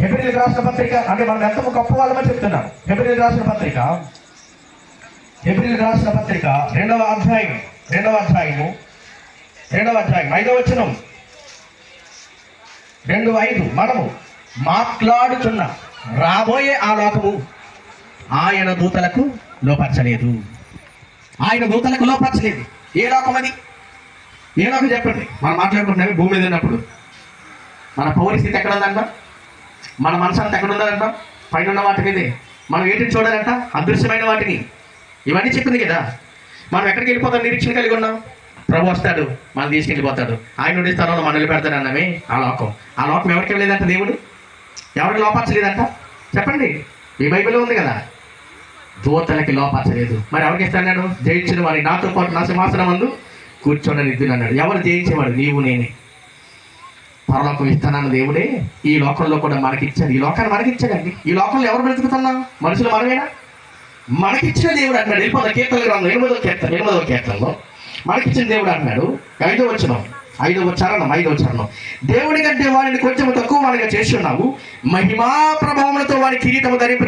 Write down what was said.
హెబ్రిల్ రాసిన పత్రిక అంటే మనం ఎంత గొప్ప వాళ్ళమని చెప్తున్నాం. హెబ్రిల్ రాసిన పత్రిక హెబ్రిల్ రాసిన పత్రిక రెండవ అధ్యాయం రెండవ అధ్యాయము రెండవ అధ్యాయం ఐదవ వచనం. రెండు ఐదు మనము మాట్లాడుచున్న రాబోయే ఆ లోకము ఆయన దూతలకు లోపరచలేదు. ఆయన దూతలకు లోపరచలేదు. ఏ లోకం అది? ఏ లోకం చెప్పండి. మనం మాట్లాడుకుంటున్నాము భూమి మీద ఉన్నప్పుడు. మన పౌరస్థితి ఎక్కడ ఉందంట మన మనసు అంతా ఎక్కడ ఉండాలంట పైన ఉన్న వాటి మీదే. మనం ఏంటిని చూడాలంట? అదృశ్యమైన వాటిని. ఇవన్నీ చెప్పింది కదా. మనం ఎక్కడికి వెళ్ళిపోతాం? నిరీక్షణ కలిగి ఉన్నాం. ప్రభు వస్తాడు. మనం తీసుకెళ్ళిపోతాడు. ఆయన నుండి స్థానంలో మనం పెడతాడు అన్నమే ఆ లోకం. ఆ లోకం ఎవరికి వెళ్ళలేదంట దేవుడు? ఎవరికి లోపరచలేదంట? చెప్పండి. ఈ బైబిల్లో ఉంది కదా. దూతలకి లోపరచలేదు. మరి ఎవరికి ఇస్తాడు జయించిన వారి నాతో పాటు నా సింహాసనం ముందు కూర్చోండి నిద్దునన్నాడు ఎవరు జయించేవాడు? నీవు నేనే. పరలోకం ఇస్తానన్న దేవుడే ఈ లోకంలో కూడా మనకిచ్చాడు. ఈ లోకాన్ని మనకిచ్చాడండి. ఈ లోకంలో ఎవరు బ్రతుకుతున్నాం? మనుషులు మనమేనా? మనకిచ్చిన దేవుడు అంటున్నాడు. వెళ్ళిపోతా కీర్తన గ్రంథం? ఎనిమిదో కీర్తన ఎనిమిదో కీర్తనలో మనకిచ్చిన దేవుడు అంటున్నాడు. ఐదో వచనం ఐదవ చరణం ఐదవ చరణం. దేవుడి కంటే వారిని కొంచెం తక్కువ వాడిగా చేసి ఉన్నావు. మహిమా ప్రభావములతో వారి కిరీటము ధరింప